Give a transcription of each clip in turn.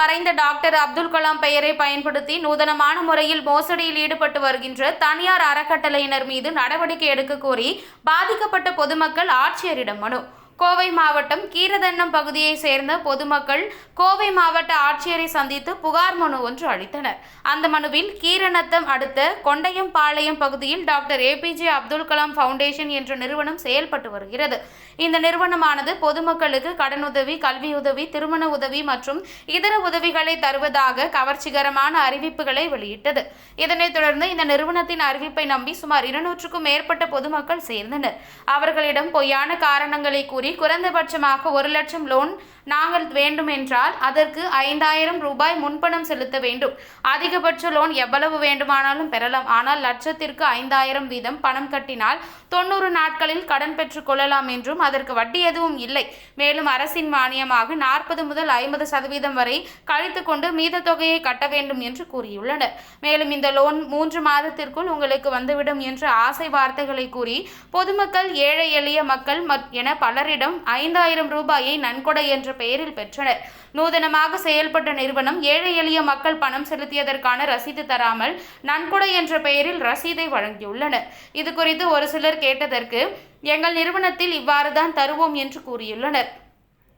மறைந்த டாக்டர் அப்துல் கலாம் பெயரை பயன்படுத்தி நூதனமான முறையில் மோசடியில் ஈடுபட்டு வருகின்ற தனியார் அறக்கட்டளையினர் மீது நடவடிக்கை எடுக்க கோரி பாதிக்கப்பட்ட பொதுமக்கள் ஆட்சியரிடம் மனு. கோவை மாவட்டம் கீரதன்னம் பகுதியைச் சேர்ந்த பொதுமக்கள் கோவை மாவட்ட ஆட்சியரை சந்தித்து புகார் மனு ஒன்று அளித்தனர். அந்த மனுவில் கீரநத்தம் அடுத்த கொண்டையம்பாளையம் பகுதியில் doctor A P J Abdul Kalam foundation என்ற நிறுவனம் செயல்பட்டு வருகிறது. இந்த நிறுவனமானது பொதுமக்களுக்கு கடனுதவி கல்வியுதவி திருமண உதவி மற்றும் இதர உதவிகளை தருவதாக கவர்ச்சிகரமான அறிவிப்புகளை வெளியிட்டது. இதனைத் தொடர்ந்து இந்த நிறுவனத்தின் அறிவிப்பை நம்பி சுமார் இருநூற்றுக்கும் மேற்பட்ட பொதுமக்கள் சேர்ந்தனர். அவர்களிடம் பொய்யான காரணங்களை கூறி குறைந்தபட்சமாக ஒரு லட்சம் லோன் நாங்கள் வேண்டுமென்றால் அதற்கு ஐந்தாயிரம் ரூபாய் முன்பணம் செலுத்த வேண்டும். அதிகபட்ச லோன் எவ்வளவு வேண்டுமானாலும் பெறலாம். ஆனால் லட்சத்திற்கு ஐந்தாயிரம் வீதம் பணம் கட்டினால் தொண்ணூறு நாட்களில் கடன் பெற்றுக் கொள்ளலாம் என்றும் அதற்கு வட்டி எதுவும் இல்லை. மேலும் அரசின் மானியமாக நாற்பது முதல் ஐம்பது சதவீதம் வரை கழித்து கொண்டு மீத தொகையை கட்ட வேண்டும் என்று கூறியுள்ளனர். மேலும் இந்த லோன் மூன்று மாதத்திற்குள் உங்களுக்கு வந்துவிடும் என்ற ஆசை வார்த்தைகளை கூறி பொதுமக்கள் ஏழை எளிய மக்கள் என பலரிடம் ஐந்தாயிரம் ரூபாயை நன்கொடை என்ற பெயரில் பெற்றனர். நூதனமாக செயல்பட்ட நிறுவனம் ஏழை எளிய மக்கள் பணம் செலுத்தியதற்கான ரசீது தராமல் நன்கொடை என்ற பெயரில் ரசீதை வழங்கியுள்ளனர். இது குறித்து ஒரு சிலர் கேட்டதற்கு எங்கள் நிறுவனத்தில் இவ்வாறு தான் தருவோம் என்று கூறியுள்ளனர்.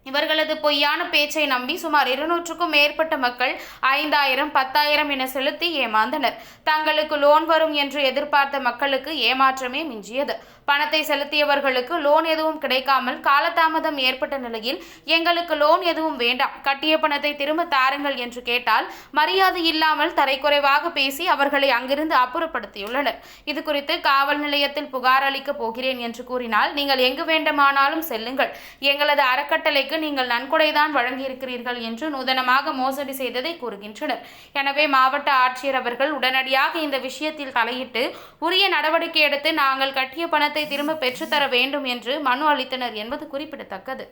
இவர்களது பொய்யான பேச்சை நம்பி சுமார் இருநூற்றுக்கும் மேற்பட்ட மக்கள் ஐந்தாயிரம் பத்தாயிரம் என செலுத்தி ஏமாந்தனர். தங்களுக்கு லோன் வரும் என்று எதிர்பார்த்த மக்களுக்கு ஏமாற்றமே மிஞ்சியது. பணத்தை செலுத்தியவர்களுக்கு லோன் எதுவும் கிடைக்காமல் காலதாமதம் ஏற்பட்ட நிலையில் எங்களுக்கு லோன் எதுவும் வேண்டாம். கட்டிய பணத்தை திரும்ப தாருங்கள் என்று கேட்டால் மரியாதை இல்லாமல் தரைக்குறைவாக பேசி அவர்களை அங்கிருந்து அப்புறப்படுத்தியுள்ளனர். இது குறித்து காவல் நிலையத்தில் புகார் அளிக்கப் போகிறேன் என்று கூறினால் நீங்கள் எங்கு வேண்டுமானாலும் செல்லுங்கள். எங்களது அறக்கட்டளைக்கு நீங்கள் நன்கொடைதான் வழங்கியிருக்கிறீர்கள் என்று நூதனமாக மோசடி செய்ததை கூறுகின்றனர். எனவே மாவட்ட ஆட்சியர் அவர்கள் உடனடியாக இந்த விஷயத்தில் தலையிட்டு உரிய நடவடிக்கை எடுத்து நாங்கள் கட்டிய பணத்தை திரும்ப பெற்றுத்தர வேண்டும் என்று மனு அளித்தனர் என்பது குறிப்பிடத்தக்கது.